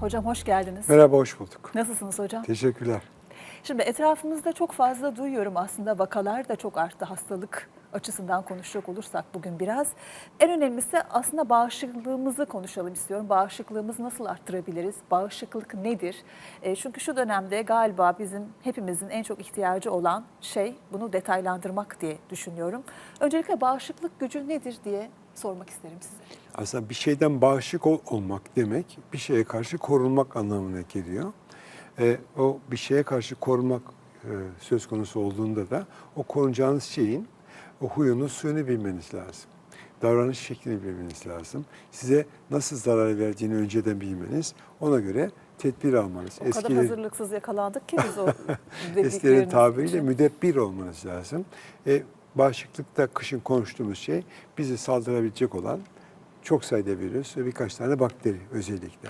Hocam hoş geldiniz. Merhaba, hoş bulduk. Nasılsınız hocam? Teşekkürler. Şimdi etrafımızda çok fazla duyuyorum aslında vakalar da çok arttı hastalık açısından konuşacak olursak bugün biraz. En önemlisi aslında bağışıklığımızı konuşalım istiyorum. Bağışıklığımızı nasıl arttırabiliriz? Bağışıklık nedir? E, çünkü şu dönemde galiba bizim hepimizin en çok ihtiyacı olan şey bunu detaylandırmak diye düşünüyorum. Öncelikle bağışıklık gücü nedir diye sormak isterim size. Aslında bir şeyden bağışık ol- olmak demek bir şeye karşı korunmak anlamına geliyor. E, o bir şeye karşı korunmak e, söz konusu olduğunda da o korunacağınız şeyin o huyunu suyunu bilmeniz lazım. Davranış şeklini bilmeniz lazım. Size nasıl zarar verdiğini önceden bilmeniz, ona göre tedbir almanız. O kadar hazırlıksız yakalandık ki biz o Eskilerin dedikleriniz tabiriyle için. müdebbir olmanız lazım. E, bağışıklıkta kışın konuştuğumuz şey bizi saldırabilecek olan çok sayıda virüs ve birkaç tane bakteri özellikle.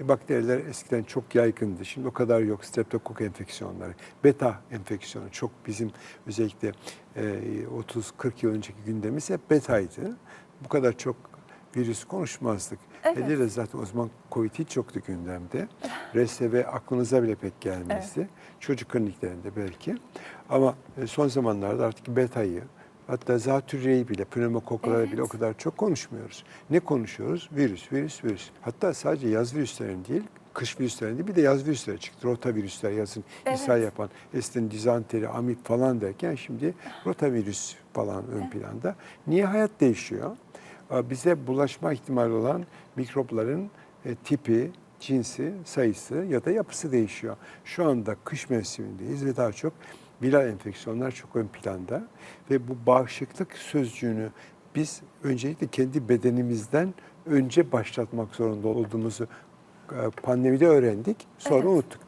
E, bakteriler eskiden çok yaygındı. Şimdi o kadar yok. Streptokok enfeksiyonları, beta enfeksiyonu çok bizim özellikle e, 30-40 yıl önceki gündemimiz hep betaydı. Bu kadar çok virüs konuşmazdık. Evet. Hele zaten o zaman Covid hiç yoktu gündemde. RSV aklınıza bile pek gelmezdi. Çocuk kliniklerinde belki. Ama e, son zamanlarda artık betayı, hatta zatürreyi bile, pneumokokları Evet. bile o kadar çok konuşmuyoruz. Ne konuşuyoruz? Virüs, virüs, virüs. Hatta sadece yaz virüslerin değil, kış virüslerin değil bir de yaz virüsleri çıktı. Rotavirüsler yazın Evet. ishal yapan, eskiden dizanteri, amip falan derken şimdi rotavirüs falan ön planda. Niye hayat değişiyor? Bize bulaşma ihtimali olan mikropların e, tipi, cinsi, sayısı ya da yapısı değişiyor. Şu anda kış mevsimindeyiz ve daha çok viral enfeksiyonlar çok ön planda ve bu bağışıklık sözcüğünü biz öncelikle kendi bedenimizden önce başlatmak zorunda olduğumuzu e, pandemide öğrendik, sonra Evet. unuttuk.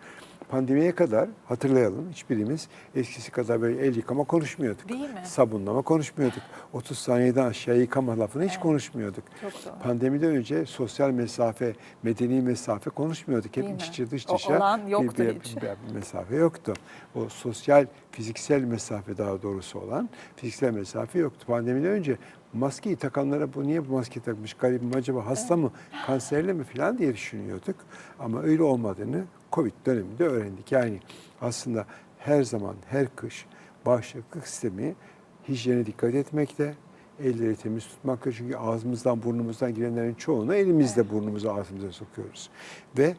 Pandemiye kadar hatırlayalım hiçbirimiz eskisi kadar böyle el yıkama konuşmuyorduk. Değil mi? Sabunlama konuşmuyorduk. 30 saniyeden aşağı yıkama lafını hiç konuşmuyorduk. Çok doğru. Pandemiden önce sosyal mesafe, medeni mesafe konuşmuyorduk. Hep Değil iç içe dış O dışa olan yoktu bir, hiç. bir- bir mesafe yoktu. O sosyal, fiziksel mesafe daha doğrusu olan fiziksel mesafe yoktu. Pandemiden önce maskeyi takanlara bu niye bu maske takmış, garibim acaba hasta mı, kanserli mi falan diye düşünüyorduk. Ama öyle olmadığını Covid döneminde öğrendik. Yani aslında her zaman, her kış bağışıklık sistemi hijyene dikkat etmekte, elleri temiz tutmakta. Çünkü ağzımızdan, burnumuzdan girenlerin çoğunu elimizle burnumuza, ağzımıza sokuyoruz. Ve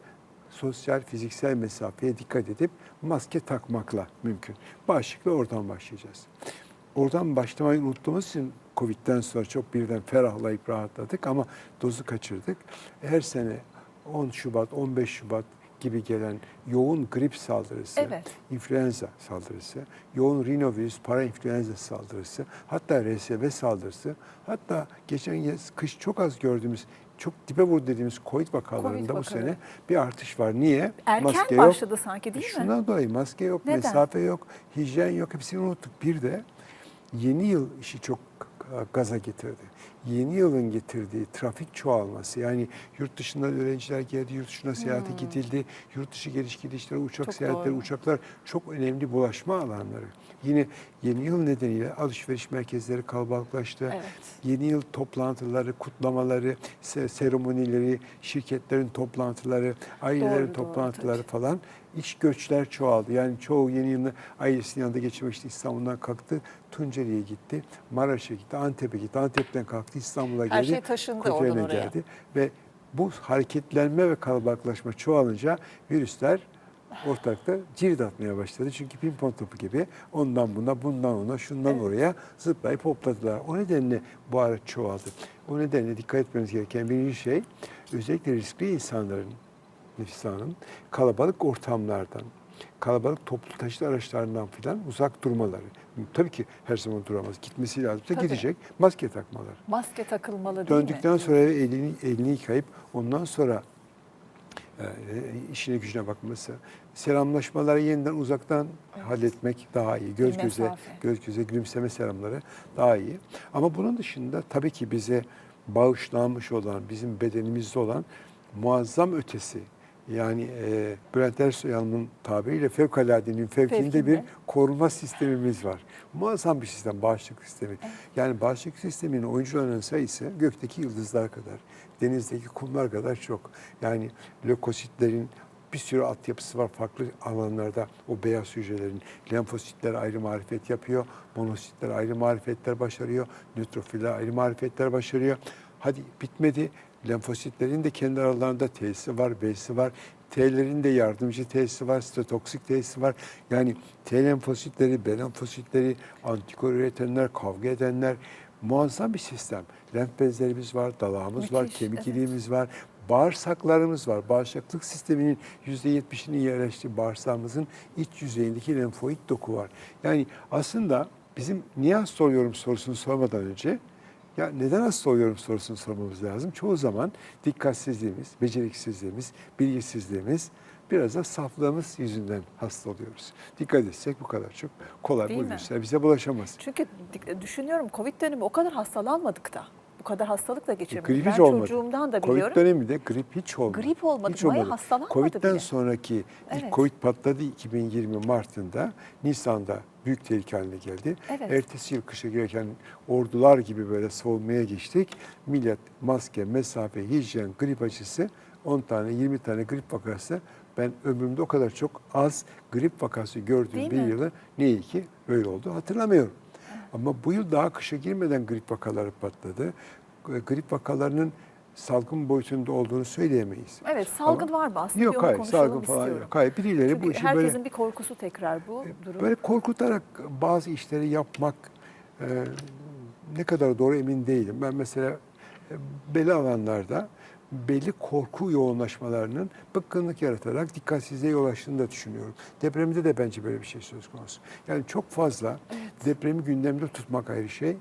sosyal, fiziksel mesafeye dikkat edip maske takmakla mümkün. Bağışıklığı oradan başlayacağız. Oradan başlamayı unuttuğumuz için Covid'den sonra çok birden ferahlayıp rahatladık ama dozu kaçırdık. Her sene 10 Şubat, 15 Şubat gibi gelen yoğun grip saldırısı, Evet. influenza saldırısı, yoğun rinovirüs, parainfluenza saldırısı, hatta RSV saldırısı, hatta geçen yaz kış çok az gördüğümüz, çok dibe vurdu dediğimiz COVID vakalarında Covid bu sene bir artış var. Niye? Erken başladı sanki değil mi? Şundan dolayı maske yok, Neden? mesafe yok, hijyen yok. Hepsini unuttuk. Bir de yeni yıl işi çok gaza getirdi. Yeni yılın getirdiği trafik çoğalması yani yurt dışından öğrenciler geldi, yurt dışına seyahate gidildi, yurt dışı geliş gidişleri, uçak Hmm. Çok seyahatleri, doğru. uçaklar çok önemli bulaşma alanları. Yine yeni yıl nedeniyle alışveriş merkezleri kalabalıklaştı. Evet. Yeni yıl toplantıları, kutlamaları, se- seremonileri, şirketlerin toplantıları, ailelerin Doğru, doğru, toplantıları tabii. falan iç göçler çoğaldı. Yani çoğu yeni yılını ailesinin yanında geçirmek için İstanbul'dan kalktı. Tunceli'ye gitti, Maraş'a gitti, Antep'e gitti. Antep'ten kalktı, İstanbul'a geldi. Her şey taşındı oradan oraya. geldi. Ve bu hareketlenme ve kalabalıklaşma çoğalınca virüsler ortalıkta cirit atmaya başladı. Çünkü pimpon topu gibi ondan buna, bundan ona, şundan oraya zıplayıp hopladılar. O nedenle bu ara çoğaldı. O nedenle dikkat etmemiz gereken birinci şey özellikle riskli insanların Hanım kalabalık ortamlardan, kalabalık toplu taşıt araçlarından filan uzak durmaları. Tabii ki her zaman duramaz. Gitmesi lazımsa Tabii. gidecek. Maske takmaları. Maske takılmalı değil mi? Döndükten sonra eve elini, elini yıkayıp ondan sonra e, işine gücüne bakması, selamlaşmaları yeniden uzaktan halletmek daha iyi. Göz Bir göze, mesafe. göz göze gülümseme selamları daha iyi. Ama bunun dışında tabii ki bize bağışlanmış olan, bizim bedenimizde olan muazzam ötesi Yani e, Bülent Ersoy Hanım'ın tabiriyle fevkaladenin fevkinde bir Fevkinde. koruma sistemimiz var. Muazzam bir sistem, bağışıklık sistemi. Yani bağışıklık sisteminin oyuncularının sayısı gökteki yıldızlar kadar, denizdeki kumlar kadar çok. Yani lökositlerin bir sürü altyapısı var farklı alanlarda o beyaz hücrelerin. Lenfositler ayrı marifet yapıyor, monositler ayrı marifetler başarıyor, nötrofiller ayrı marifetler başarıyor. Hadi bitmedi. Lenfositlerin de kendi aralarında T'si var, B'si var. T'lerin de yardımcı T'si var, sitotoksik T'si var. Yani T lenfositleri, B lenfositleri, antikor üretenler, kavga edenler muazzam bir sistem. Lenf bezlerimiz var, dalağımız var, Müthiş, kemik evet. iliğimiz var, bağırsaklarımız var. Bağışıklık sisteminin %70'inin yerleştiği bağırsağımızın iç yüzeyindeki lenfoid doku var. Yani aslında bizim niye hasta oluyorum sorusunu sormadan önce ya neden hasta oluyorum sorusunu sormamız lazım. Çoğu zaman dikkatsizliğimiz, beceriksizliğimiz, bilgisizliğimiz biraz da saflığımız yüzünden hasta oluyoruz. Dikkat etsek bu kadar çok kolay Değil bu virüsler bize bulaşamaz. Çünkü düşünüyorum Covid dönemi o kadar hastalanmadık da. Bu kadar hastalık da geçirmedik. Grip ben hiç olmadı. çocuğumdan da Covid biliyorum. döneminde grip hiç olmadı. Grip olmadı, Hiç olmadı. hastalanmadı Covid'den bile. sonraki Evet. Covid patladı 2020 Mart'ında. Nisan'da büyük tehlike haline geldi. Evet. Ertesi yıl kışa girerken ordular gibi böyle savunmaya geçtik. Millet maske, mesafe, hijyen, grip aşısı 10 tane 20 tane grip vakası ben ömrümde o kadar çok az grip vakası gördüğüm Değil bir mi? yılı ne iyi ki böyle oldu hatırlamıyorum. Ama bu yıl daha kışa girmeden grip vakaları patladı. E, Grip vakalarının salgın boyutunda olduğunu söyleyemeyiz. Evet salgın Ama- var mı aslında? Yok hayır salgın falan istiyorum. yok. Hayır birileri Çünkü bu işi herkesin böyle, bir korkusu tekrar bu durum. böyle korkutarak bazı işleri yapmak e, ne kadar doğru emin değilim. Ben mesela e, belli alanlarda belli korku yoğunlaşmalarının bıkkınlık yaratarak dikkatsizliğe yol açtığını da düşünüyorum. Depremde de bence böyle bir şey söz konusu. Yani çok fazla depremi gündemde tutmak ayrı şey.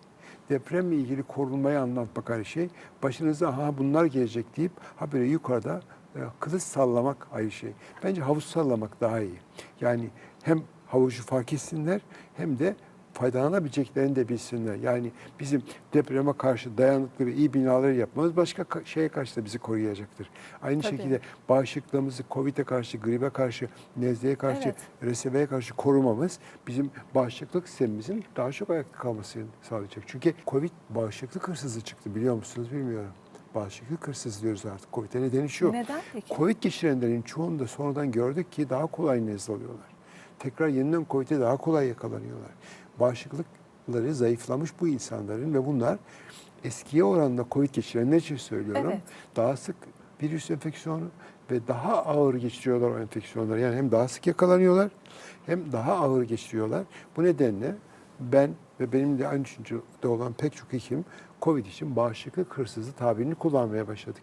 Depremle ilgili korunmayı anlatmak ayrı şey. Başınıza ha bunlar gelecek deyip ha böyle yukarıda e, kılıç sallamak ayrı şey. Bence havuz sallamak daha iyi. Yani hem havucu fark etsinler hem de faydalanabileceklerini de bilsinler. Yani bizim depreme karşı dayanıklı ve iyi binaları yapmamız başka ka- şeye karşı da bizi koruyacaktır. Aynı Tabii. şekilde bağışıklığımızı Covid'e karşı, gribe karşı, nezleye karşı, Evet. reseveye karşı korumamız bizim bağışıklık sistemimizin daha çok ayakta kalmasını sağlayacak. Çünkü Covid bağışıklık hırsızı çıktı biliyor musunuz bilmiyorum. Bağışıklık hırsızı diyoruz artık. Covid'e nedeni şu. Neden peki? Covid geçirenlerin çoğunu da sonradan gördük ki daha kolay nezle oluyorlar. Tekrar yeniden Covid'e daha kolay yakalanıyorlar. Bağışıklıkları zayıflamış bu insanların ve bunlar eskiye oranla Covid geçirenler için söylüyorum. Evet. Daha sık virüs enfeksiyonu ve daha ağır geçiriyorlar o enfeksiyonları. Yani hem daha sık yakalanıyorlar hem daha ağır geçiriyorlar. Bu nedenle ben ve benim de aynı düşüncede olan pek çok hekim Covid için bağışıklık hırsızı tabirini kullanmaya başladık.